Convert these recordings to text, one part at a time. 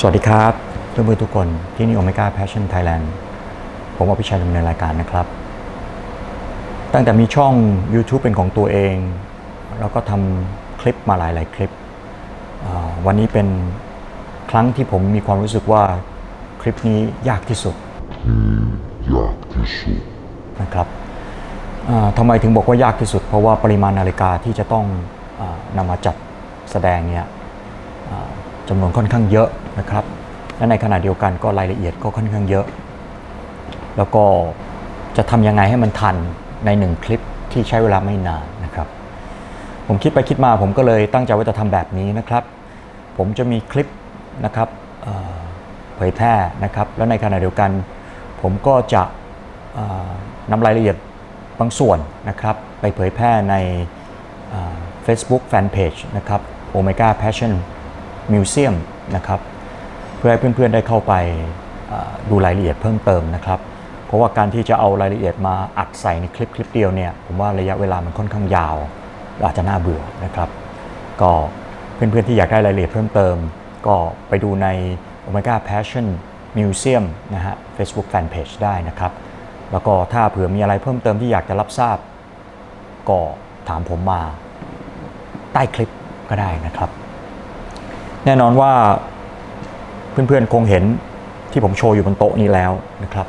สวัสดีครับเพื่อนๆทุกคนที่นี่ Omega Passion Thailand ผมอภิชัยดำเนินรายการนะครับ ตั้งแต่มีช่อง YouTube เป็นของตัวเอง แล้วก็ทำคลิปมาหลาย ๆ คลิป วันนี้เป็นครั้งที่ผมมีความรู้สึกว่าคลิปนี้ยากที่สุดยากที่สุดนะครับทำไมถึงบอกว่ายากที่สุด เพราะว่าปริมาณนาฬิกาที่จะต้องอนำมาจัดแสดงเนี่ยจำนวนค่อนข้างเยอะ นะครับและในขณะเดียวกันก็รายละเอียดก็ค่อนข้างเยอะ แล้วก็จะทำยังไงให้มันทันในหนึ่งคลิปที่ใช้เวลาไม่นานนะครับ ผมคิดไปคิดมาผมก็เลยตั้งใจว่าจะทำแบบนี้นะครับ ผมจะมีคลิปนะครับเผยแพร่นะครับ แล้วในขณะเดียวกัน ผมก็จะนำรายละเอียดบางส่วนนะครับ ไปเผยแพร่ในเอ่อ Facebook Fanpage นะครับ Omega Passion Museum นะครับ พื่อให้เพื่อนๆได้เข้าไปดูรายละเอียดเพิ่มเติมนะครับ เพราะว่าการที่จะเอารายละเอียดมาอัดใส่ในคลิปคลิปเดียวเนี่ยผมว่าระยะเวลามันค่อนข้างยาว อาจจะน่าเบื่อนะครับ ก็เพื่อนๆที่อยากได้รายละเอียดเพิ่มเติม ก็ไปดูใน Omega Passion Museum นะฮะ Facebook Fanpage ได้นะครับ แล้วก็ถ้าเผื่อมีอะไรเพิ่มเติมที่อยากจะรับทราบ ก็ถามผมมาใต้คลิปก็ได้นะครับ แน่นอนว่า เพื่อนๆคงเห็นที่ผมโชว์อยู่บนโต๊ะนี้แล้วนะครับ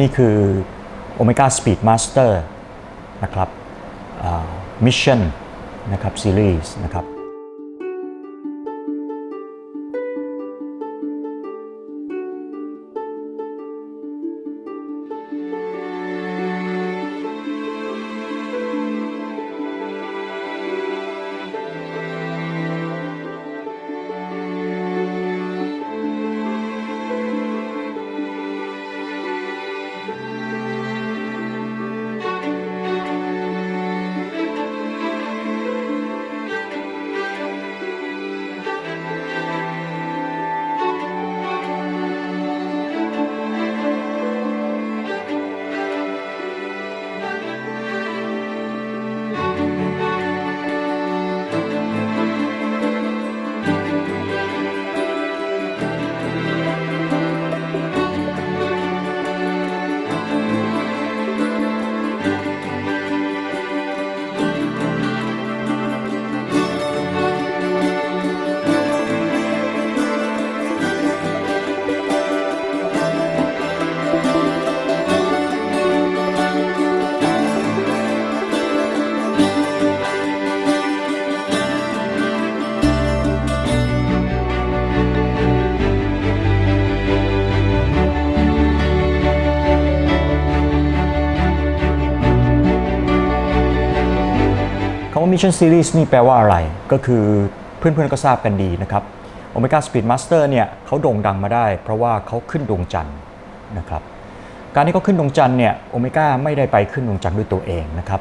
นี่คือ Omega Speed Master นะครับอ่า Mission นะครับซีรีส์นะครับ Mission Series นี่แปลว่าอะไร ก็คือเพื่อนๆก็ทราบกันดีนะครับ Omega Speed Master เนี่ยเขาโด่งดังมาได้ เพราะว่าเขาขึ้นดวงจันทร์นะครับการที่เขาขึ้นดวงจันทร์เนี่ยโอเมก้าไม่ได้ไปขึ้นดวงจันทร์ด้วยตัวเองนะครับ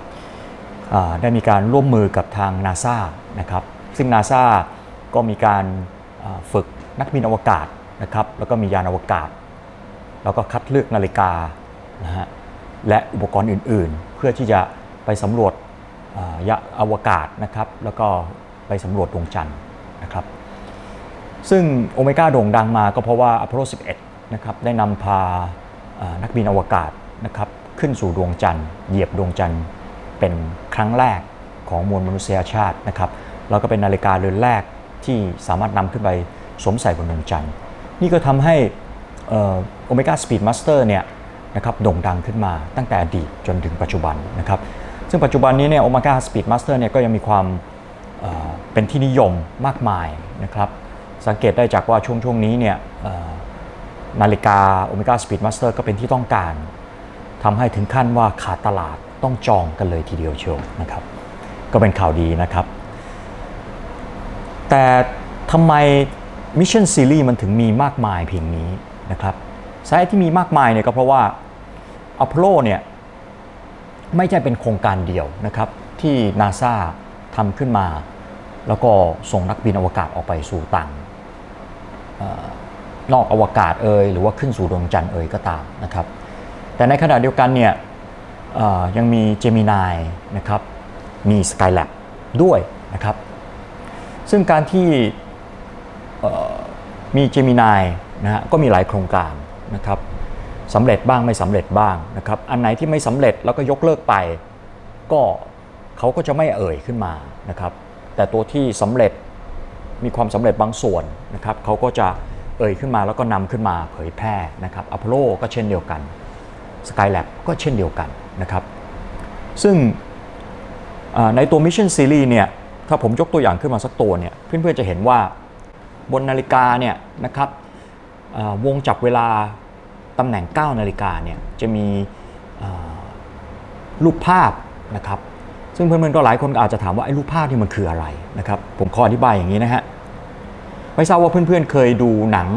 ได้มีการร่วมมือกับทาง NASA นะครับซึ่ง NASA ก็มีการฝึกนักบินอวกาศนะครับแล้วก็มียานอวกาศ แล้วก็คัดเลือกนาฬิกานะฮะและอุปกรณ์อื่นๆ เพื่อที่จะไปสำรวจ ยะอวกาศนะครับ แล้วก็ไปสำรวจดวงจันทร์นะครับ ซึ่งโอเมก้าโด่งดังมาก็เพราะว่าอพอลโล 11 นะครับ ได้นำพาอ่านักบินอวกาศนะครับ ขึ้นสู่ดวงจันทร์ เหยียบดวงจันทร์เป็นครั้งแรกของมวลมนุษยชาตินะครับ แล้วก็เป็นนาฬิกาเรือนแรกที่สามารถนำขึ้นไปสวมใส่บนดวงจันทร์ นี่ก็ทำให้โอเมก้าสปีดมาสเตอร์เนี่ยนะครับโด่งดังขึ้นมาตั้งแต่อดีตจนถึงปัจจุบันนะครับ ซึ่งปัจจุบันนี้เนี่ยโอเมก้าสปีดมาสเตอร์เนี่ยก็ยังมีความเเป็นที่นิยมมากมายนะครับสังเกตได้จากว่าช่วงช่วงนี้เนี่ยนาฬิกา Omega Speed Master ก็เป็นที่ต้องการทำให้ถึงขั้นว่าขาดตลาดต้องจองกันเลยทีเดียวเชียวนะครับ ก็เป็นข่าวดีนะครับ แต่ทำไม Mission Series มันถึงมีมากมายเพียงนี้นะครับสาเหตุที่มีมากมายเนี่ยก็เพราะว่า Apollo เนี่ย ไม่ใช่เป็นโครงการเดียวนะครับที่นาซาทำขึ้นมา แล้วก็ส่งนักบินอวกาศออกไปสู่ต่างนอกอวกาศเอ่ยหรือว่าขึ้นสู่ดวงจันทร์เอ่ยก็ตามนะครับ แต่ในขณะเดียวกันเนี่ยยังมี Gemini นะครับมี Skylab ด้วยนะครับ ซึ่งการที่มีเจมินายนะฮะก็มีหลายโครงการนะครับ สำเร็จบ้างไม่สำเร็จบ้างนะครับ อันไหนที่ไม่สำเร็จแล้วก็ยกเลิกไป ก็เขาก็จะไม่เอ่ยขึ้นมานะครับ แต่ตัวที่สำเร็จมีความสำเร็จบางส่วนนะครับเขาก็จะเอ่ยขึ้นมาแล้วก็นำขึ้นมาเผยแพร่นะครับอพอลโลก็เช่นเดียวกัน Skylab ก็เช่นเดียวกันนะครับ ซึ่งในตัว Mission Series เนี่ยถ้าผมยกตัวอย่างขึ้นมาสักตัวเนี่ยเพื่อนๆจะเห็นว่าบนนาฬิกาเนี่ยนะครับวงจับเวลา ตำแหน่ง 9 นาฬิกาเนี่ยจะมีรูปภาพนะครับซึ่งเพื่อนๆก็หลายคนอาจจะถามว่าไอ้รูปภาพนี่มันคืออะไรนะครับผมขออธิบายอย่างนี้นะฮะไม่ทราบว่าเพื่อนๆเคยดูหนัง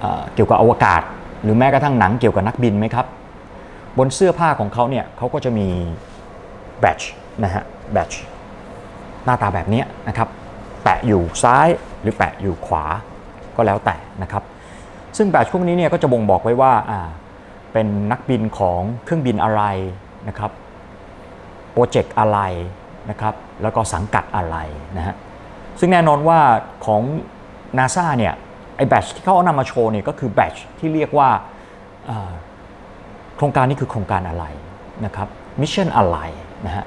เเกี่ยวกับอวกาศ หรือแม้กระทั่งหนังเกี่ยวกับนักบินไหมครับ บนเสื้อผ้าของเขาเนี่ยเขาก็จะมีแบตช์นะฮะแบตช์หน้าตาแบบนี้นะครับแปะอยู่ซ้ายหรือแปะอยู่ขวาก็แล้วแต่นะครับ ซึ่งแบตชพวกนี้เนี่ยก็จะบ่งบอกไว้ว่าอ่า เป็นนักบินของเครื่องบินอะไรนะครับโปรเจกต์อะไรนะครับแล้วก็สังกัดอะไรนะฮะซึ่งแน่นอนว่าของ NASA เนี่ยไอ้แบตที่เขาเอานำมาโชว์เนี่ยก็คือแบตที่เรียกว่าอ่าโครงการนี้คือโครงการอะไรนะครับมิชชั่นอะไรนะฮะ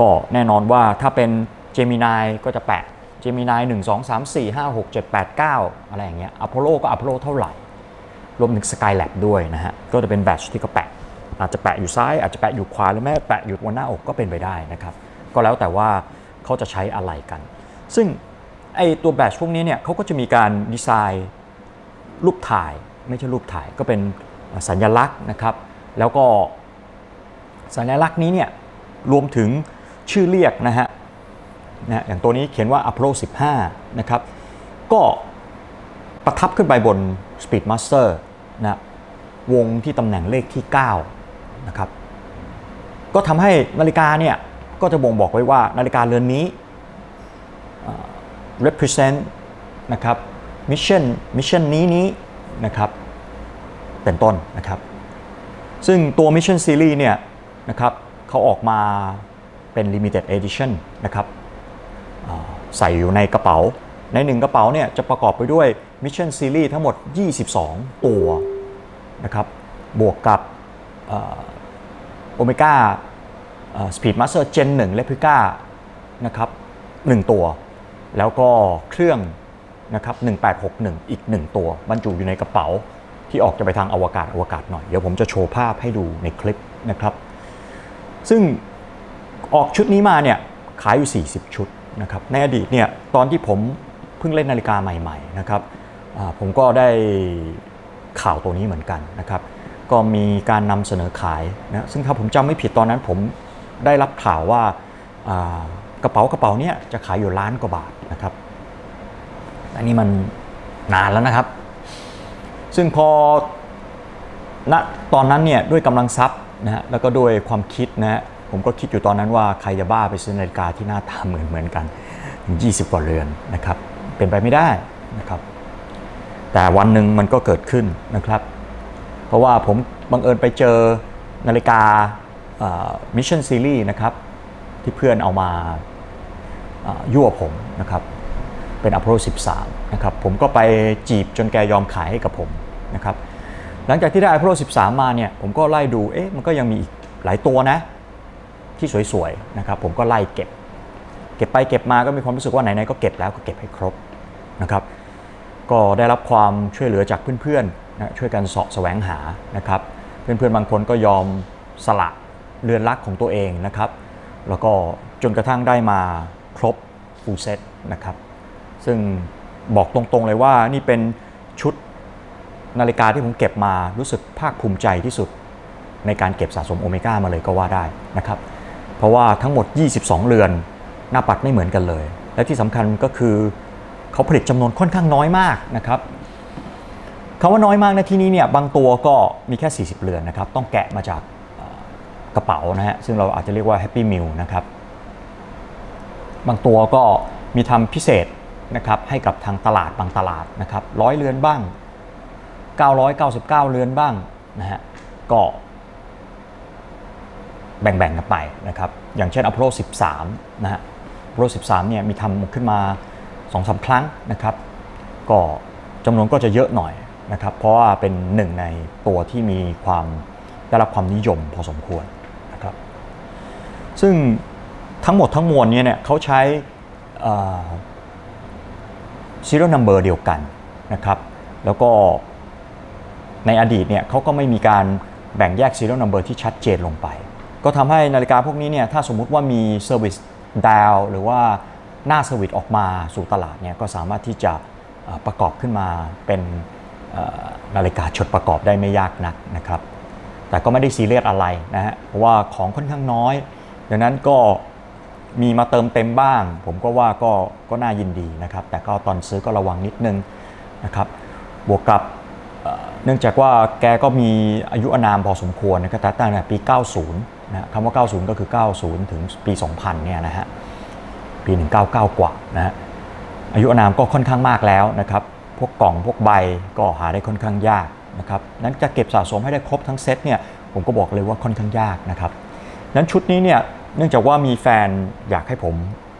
ก็แน่นอนว่าถ้าเป็น Gemini ก็จะแปะ Gemini 1 2 3 4 5 6 7 8 9 อะไรอย่างเงี้ย Apollo ก็ Apollo เท่าไหร่ รวมถึง Skylab ด้วยนะฮะ ก็จะเป็นแบตที่เขาแปะ อาจจะแปะอยู่ซ้าย อาจจะแปะอยู่ขวา หรือแม้แปะอยู่บนหน้าอกก็เป็นไปได้นะครับ ก็แล้วแต่ว่าเขาจะใช้อะไรกัน ซึ่งไอตัวแบตพวกนี้เนี่ยเขาก็จะมีการดีไซน์รูปถ่าย ไม่ใช่รูปถ่าย ก็เป็นสัญลักษณ์นะครับ แล้วก็สัญลักษณ์นี้เนี่ยรวมถึงชื่อเรียกนะฮะ นะอย่างตัวนี้เขียนว่า Apollo 15 นะครับ ก็ประทับขึ้นไปบน Speedmaster นะวงที่ตำแหน่งเลขที่ 9 นะครับ ก็ทำให้นาฬิกาเนี่ยก็จะบ่งบอกไว้ว่านาฬิกาเรือนนี้ represent นะครับ mission mission นี้นี้นะครับ เป็นต้นนะครับ ซึ่งตัว Mission Series เนี่ยนะครับเขาออกมาเป็น Limited Edition นะครับ ใส่อยู่ในกระเป๋า ในหนึ่งกระเป๋าเนี่ยจะประกอบไปด้วย Mission Series ทั้งหมด 22 ตัวนะครับ บวกกับโอเมก้า Speed Master Gen 1 Replica นะครับ1ตัว แล้วก็เครื่องนะครับ1861 อีก 1 ตัว บรรจุอยู่ในกระเป๋าที่ออกจะไปทางอวกาศอวกาศหน่อย เดี๋ยวผมจะโชว์ภาพให้ดูในคลิปนะครับ ซึ่งออกชุดนี้มาเนี่ยขายอยู่ 40 ชุด นะครับในอดีตเนี่ยตอนที่ผมเพิ่งเล่นนาฬิกาใหม่ๆนะครับผมก็ได้ข่าวตัวนี้เหมือนกันนะครับ ก็มีการนำเสนอขายนะซึ่งถ้าผมจำไม่ผิดตอนนั้นผมได้รับข่าวว่าอ่ากระเป๋ากระเป๋าเนี้ยจะขายอยู่ล้านกว่าบาทนะครับอันนี้มันนานแล้วนะครับ ซึ่งพอณตอนนั้นเนี่ยด้วยกำลังทรัพย์นะฮะแล้วก็ด้วยความคิดนะฮะ ผมก็คิดอยู่ตอนนั้นว่าใครจะบ้าไปซื้อนาฬิกาที่หน้าตาเหมือนเหมือนกันถึง20 กว่าเรือนนะครับ เป็นไปไม่ได้นะครับ แต่วันหนึ่งมันก็เกิดขึ้นนะครับ เพราะว่าผมบังเอิญไปเจอนาฬิกามิชชั่นซีรีส์นะครับ ที่เพื่อนเอามายั่วผมนะครับ เป็น Apollo 13 นะครับ ผมก็ไปจีบจนแกยอมขายให้กับผมนะครับ หลังจากที่ได้ Apollo 13 มาเนี่ย ผมก็ไล่ดู เอ๊ะ มันก็ยังมีอีกหลายตัวนะ ที่สวยๆนะครับผมก็ไล่เก็บ เก็บไปเก็บมาก็มีความรู้สึกว่าไหนๆก็เก็บแล้วก็เก็บให้ครบนะครับก็ได้รับความช่วยเหลือจากเพื่อนๆนะช่วยกันเสาะแสวงหานะครับเพื่อนๆบางคนก็ยอมสละเรือนรักของตัวเองนะครับ แล้วก็จนกระทั่งได้มาครบฟูเซตนะครับซึ่งบอกตรงๆเลยว่านี่เป็นชุดนาฬิกาที่ผมเก็บมารู้สึกภาคภูมิใจที่สุด ในการเก็บสะสมโอเมก้ามาเลยก็ว่าได้นะครับ เพราะว่าทั้งหมด 22 เรือน หน้าปัดไม่เหมือนกันเลย และที่สำคัญก็คือเขาผลิตจำนวนค่อนข้างน้อยมากนะครับคำว่าน้อยมากในที่นี้เนี่ยบางตัวก็มีแค่ 40 เรือนนะครับ ต้องแกะมาจากกระเป๋านะฮะซึ่งเราอาจจะเรียกว่า Happy Meal นะครับบางตัวก็มีทำพิเศษนะครับให้กับทางตลาดบางตลาดนะครับร้อยเรือนบ้าง 999 เรือนบ้างนะฮะก็ แบ่งๆกันไปนะครับอย่างเช่น Apollo 13 นะฮะ Apollo 13 เนี่ยมีทำขึ้นมา2อสครั้งนะครับก็จำนวนก็จะเยอะหน่อยนะครับเพราะว่าเป็นหนึ่งในตัวที่มีความได้รับความนิยมพอสมควรนะครับซึ่งทั้งหมดทั้งมวลเนี้เนี่ยเขาใช้ serial number เดียวกันนะครับแล้วก็ในอดีตเนี่ยเขาก็ไม่มีการแบ่งแยก serial number ที่ชัดเจนลงไป ก็ทำให้นาฬิกาพวกนี้เนี่ยถ้าสมมุติว่ามี service dial หรือว่าหน้า service ออกมาสู่ตลาดเนี่ยก็สามารถที่จะประกอบขึ้นมาเป็นนาฬิกาชดประกอบได้ไม่ยากนักนะครับ แต่ก็ไม่ได้ซีเรียสอะไรนะฮะเพราะว่าของค่อนข้างน้อยดังนั้นก็มีมาเติมเต็มบ้าง ผมก็ว่าก็ก็น่ายินดีนะครับ แต่ก็ตอนซื้อก็ระวังนิดนึงนะครับ บวกกับเนื่องจากว่าแกก็มีอายุอานามพอสมควรนะครับตั้งแต่ปี 90 นะคำว่า 90 ก็คือ 90 ถึงปี 2000 เนี่ยนะฮะ ปี 199 กว่านะฮะ อายุอานามก็ค่อนข้างมากแล้วนะครับ พวกกล่องพวกใบก็หาได้ค่อนข้างยากนะครับ นั้นจะเก็บสะสมให้ได้ครบทั้งเซตเนี่ย ผมก็บอกเลยว่าค่อนข้างยากนะครับ นั้นชุดนี้เนี่ย เนื่องจากว่ามีแฟนอยากให้ผม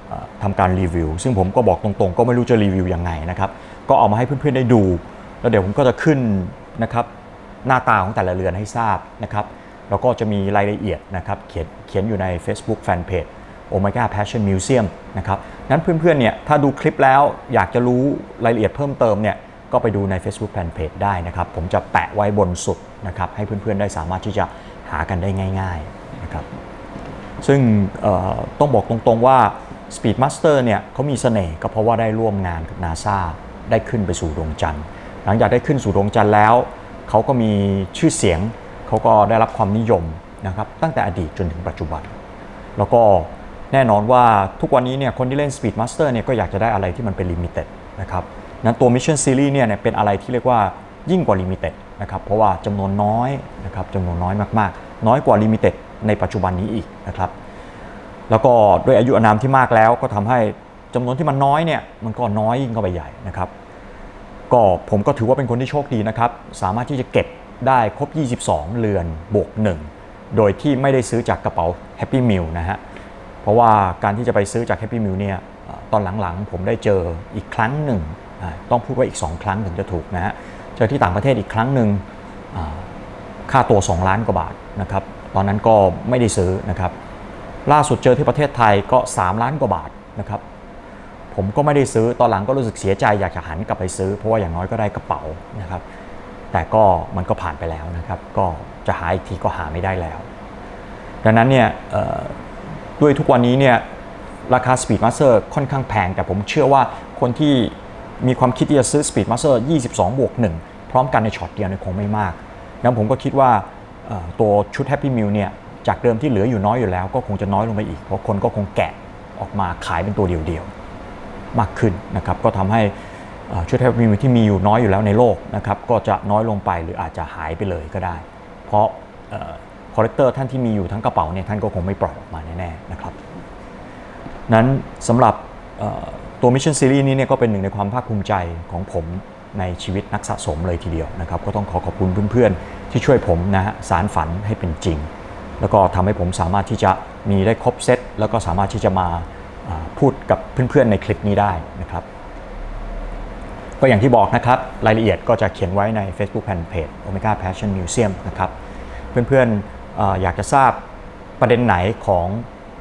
เอ่อทำการรีวิว ซึ่งผมก็บอกตรงๆ ก็ไม่รู้จะรีวิวยังไงนะครับ ก็เอามาให้เพื่อนๆได้ดู แล้วเดี๋ยวผมก็จะขึ้นนะครับหน้าตาของแต่ละเรือนให้ทราบนะครับ แล้วก็จะมีรายละเอียดนะครับเขียนเขียนอยู่ใน Facebook Fanpage Omega Passion Museum นะครับนั้นเพื่อนๆเนี่ยถ้าดูคลิปแล้วอยากจะรู้รายละเอียดเพิ่มเติมเนี่ยก็ไปดูใน Facebook Fanpage ได้นะครับ ผมจะแปะไว้บนสุดนะครับให้เพื่อนๆได้สามารถที่จะหากันได้ง่ายๆนะครับซึ่งต้องบอกตรงๆว่า Speedmaster เนี่ยเขามีเสน่ห์ก็เพราะว่าได้ร่วมงานกับ NASA ได้ขึ้นไปสู่ดวงจันทร์ หลังจากได้ขึ้นสู่ดวงจันทร์แล้ว เขาก็มีชื่อเสียง เขาก็ได้รับความนิยมนะครับตั้งแต่อดีตจนถึงปัจจุบัน แล้วก็แน่นอนว่าทุกวันนี้เนี่ยคนที่เล่น Speedmaster เนี่ยก็อยากจะได้อะไรที่มันเป็น Limited นะครับนั้นตัว Mission Series เนี่ยเป็นอะไรที่เรียกว่ายิ่งกว่า Limited นะครับเพราะว่าจำนวนน้อยนะครับจำนวนน้อยมากๆ น้อยกว่า Limited ในปัจจุบันนี้อีกนะครับแล้วก็ด้วยอายุอานามที่มากแล้วก็ทำให้จำนวนที่มันน้อยเนี่ยมันก็น้อยยิ่งเข้าไปใหญ่นะครับก็ผมก็ถือว่าเป็นคนที่โชคดีนะครับ สามารถที่จะเก็บ ได้ครบ 22 เรือนบวก 1 โดยที่ไม่ได้ซื้อจากกระเป๋า Happy Meal นะฮะ เพราะว่าการที่จะไปซื้อจาก Happy Meal เนี่ยตอนหลังๆ ผมได้เจออีกครั้งหนึ่ง ต้องพูดว่าอีก 2 ครั้งถึงจะถูกนะฮะ เจอที่ต่างประเทศอีกครั้งหนึ่งค่าตัว 2 ล้านกว่าบาทนะครับ ตอนนั้นก็ไม่ได้ซื้อนะครับ ล่าสุดเจอที่ประเทศไทยก็ 3 ล้านกว่าบาทนะครับ ผมก็ไม่ได้ซื้อ ตอนหลังก็รู้สึกเสียใจอยากจะหันกลับไปซื้อ เพราะว่าอย่างน้อยก็ได้กระเป๋านะครับ แต่ก็มันก็ผ่านไปแล้วนะครับ ก็จะหาอีกทีก็หาไม่ได้แล้ว ดังนั้นเนี่ยด้วยทุกวันนี้เนี่ยราคา Speedmaster ค่อนข้างแพง แต่ผมเชื่อว่าคนที่มีความคิดที่จะซื้อ Speedmaster 22 บวก 1 พร้อมกันในช็อตเดียวเนี่ยคงไม่มากแล้วผมก็คิดว่าตัวชุด Happy Meal เนี่ยจากเดิมที่เหลืออยู่น้อยอยู่แล้วก็คงจะน้อยลงไปอีก เพราะคนก็คงแกะออกมาขายเป็นตัวเดียวๆ มากขึ้นนะครับ ก็ทำให้ ชุด Happy Meal ที่มีอยู่น้อยอยู่แล้วในโลกนะครับก็จะน้อยลงไปหรืออาจจะหายไปเลยก็ได้ เพราะคอลเลกเตอร์ท่านที่มีอยู่ทั้งกระเป๋าเนี่ยท่านก็คงไม่ปล่อยออกมาแน่ๆนะครับนั้นสำหรับตัว Mission Series นี้เนี่ยก็เป็นหนึ่งในความภาคภูมิใจของผมในชีวิตนักสะสมเลยทีเดียวนะครับ ก็ต้องขอขอบคุณเพื่อนๆ ที่ช่วยผมนะฮะสารฝันให้เป็นจริง แล้วก็ทำให้ผมสามารถที่จะมีได้ครบเซตแล้วก็สามารถที่จะมาอ่าพูดกับเพื่อนๆในคลิปนี้ได้นะครับ ก็อย่างที่บอกนะครับ รายละเอียดก็จะเขียนไว้ใน Facebook Fanpage Omega Passion Museum นะครับ เพื่อนๆออยากจะทราบประเด็นไหนของ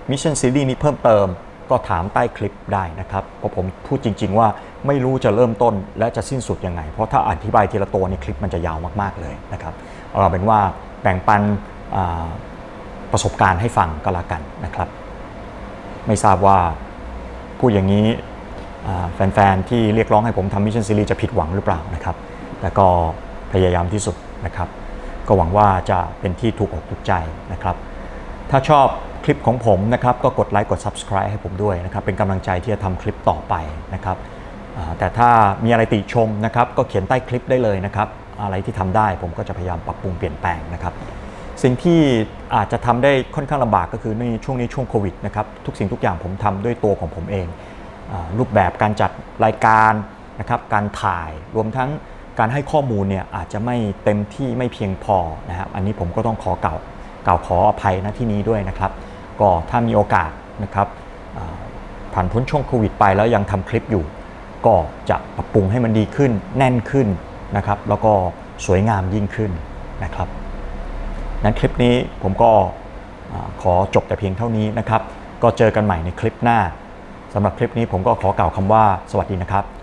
Mission Series นี้เพิ่มเติม ก็ถามใต้คลิปได้นะครับเพราะผมพูดจริง ๆ ว่าไม่รู้จะเริ่มต้นและจะสิ้นสุดยังไง เพราะถ้าอธิบายทีละตัวในคลิปมันจะยาวมากๆเลยนะครับเอาเป็นว่าแบ่งปันประสบการณ์ให้ฟังก็แล้วกันนะครับ ไม่ทราบว่าพูดอย่างนี้ แฟนๆ ที่เรียกร้องให้ผมทำมิชชั่นซีรีส์จะผิดหวังหรือเปล่านะครับ แต่ก็พยายามที่สุดนะครับ ก็หวังว่าจะเป็นที่ถูกอกถูกใจนะครับ ถ้าชอบคลิปของผมนะครับ ก็กดไลค์กด Subscribe ให้ผมด้วยนะครับ เป็นกำลังใจที่จะทำคลิปต่อไปนะครับ แต่ถ้ามีอะไรติชมนะครับ ก็เขียนใต้คลิปได้เลยนะครับ อะไรที่ทำได้ผมก็จะพยายามปรับปรุงเปลี่ยนแปลงนะครับ สิ่งที่อาจจะทำได้ค่อนข้างลำบากก็คือในช่วงนี้ช่วงโควิดนะครับ ทุกสิ่งทุกอย่างผมทำด้วยตัวของผมเอง รูปแบบการจัดรายการนะครับการถ่ายรวมทั้งการให้ข้อมูลเนี่ยอาจจะไม่เต็มที่ไม่เพียงพอนะครับอันนี้ผมก็ต้องขอเก่าเก่าขออภัยณที่นี้ด้วยนะครับ ก็ถ้ามีโอกาสนะครับผ่านพ้นช่วงโควิดไปแล้วยังทำคลิปอยู่ ก็จะปรับปรุงให้มันดีขึ้นแน่นขึ้นนะครับ แล้วก็สวยงามยิ่งขึ้นนะครับนั้นคลิปนี้ผมก็ขอจบแต่เพียงเท่านี้นะครับ ก็เจอกันใหม่ในคลิปหน้า สำหรับคลิปนี้ผมก็ขอกล่าวคำว่าสวัสดีนะครับ